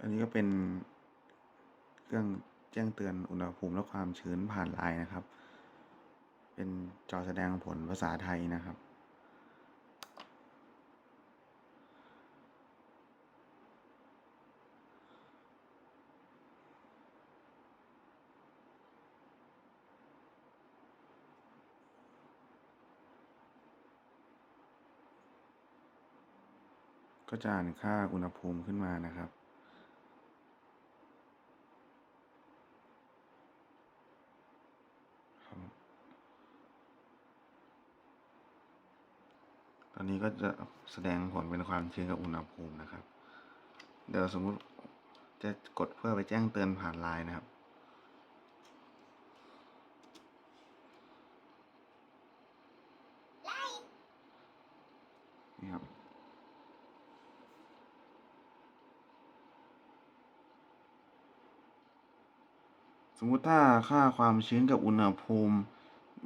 อันนี้ก็เป็นเครื่องแจ้งเตือนอุณหภูมิและความชื้นผ่านไลน์นะครับ เป็นจอแสดงผลภาษาไทยนะครับ ก็จะอ่านค่าอุณหภูมิขึ้นมานะครับ ครับ ต อันนี้ก็จะแสดงผลเป็นความชื้นกับอุณหภูมินะครับ เดี๋ยวสมมุติจะกดเพื่อไปแจ้งเตือนผ่านไลน์นะครับ นี่ครับสมมุติถ้าค่าความชื้นกับอุณหภูมิ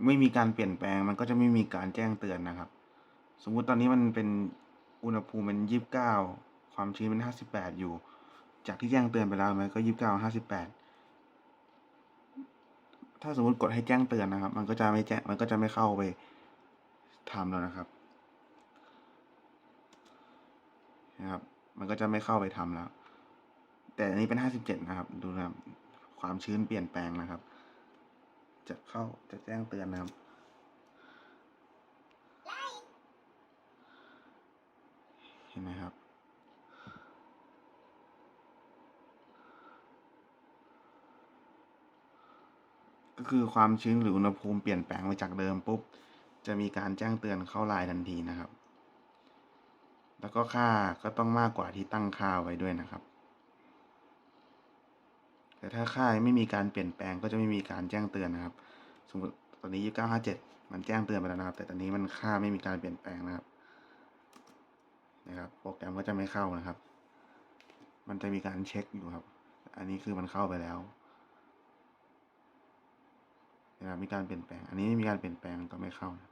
ไม่มีการเปลี่ยนแปลงมันก็จะไม่มีการแจ้งเตือนนะครับ สมมุติตอนนี้มันเป็นอุณหภูมิเป็นยี่สิบเก้าความชื้นเป็นห้าสิบแปดอยู่ จากที่แจ้งเตือนไปแล้วมันก็ยี่สิบเก้าห้าสิบแปดถ้าสมมติกดให้แจ้งเตือนนะครับ มันก็จะไม่แจ้งมันก็จะไม่เข้าไปทำแล้วนะครับนะครับ มันก็จะไม่เข้าไปทำแล้ว แต่อันนี้เป็นห้าสิบเจ็ดนะครับ ดูนะครับ ความชื้นเปลี่ยนแปลงนะครับ จะเข้าจะแจ้งเตือนนะครับ เห็นไหมครับ ก็คือความชื้นหรืออุณหภูมิเปลี่ยนแปลงไปจากเดิมปุ๊บ จะมีการแจ้งเตือนเข้าไลน์ทันทีนะครับ แล้วก็ค่าก็ต้องมากกว่าที่ตั้งค่าไว้ด้วยนะครับ แต่ถ้าค่าไม่มีการเปลี่ยนแปลงก็จะไม่มีการแจ้งเตือนนะครับ สมมติตอนนี้ยี่เก้าห้าเจ็ดมันแจ้งเตือนไปแล้วนะครับ แต่ตอนนี้มันค่าไม่มีการเปลี่ยนแปลงนะครับ นะครับ โปรแกรมก็จะไม่เข้านะครับ มันจะมีการเช็คอยู่ครับ อันนี้คือมันเข้าไปแล้วนะครับมีการเปลี่ยนแปลง อันนี้ม่มีการเปลี่ยนแปลงก็ไม่เข้านะ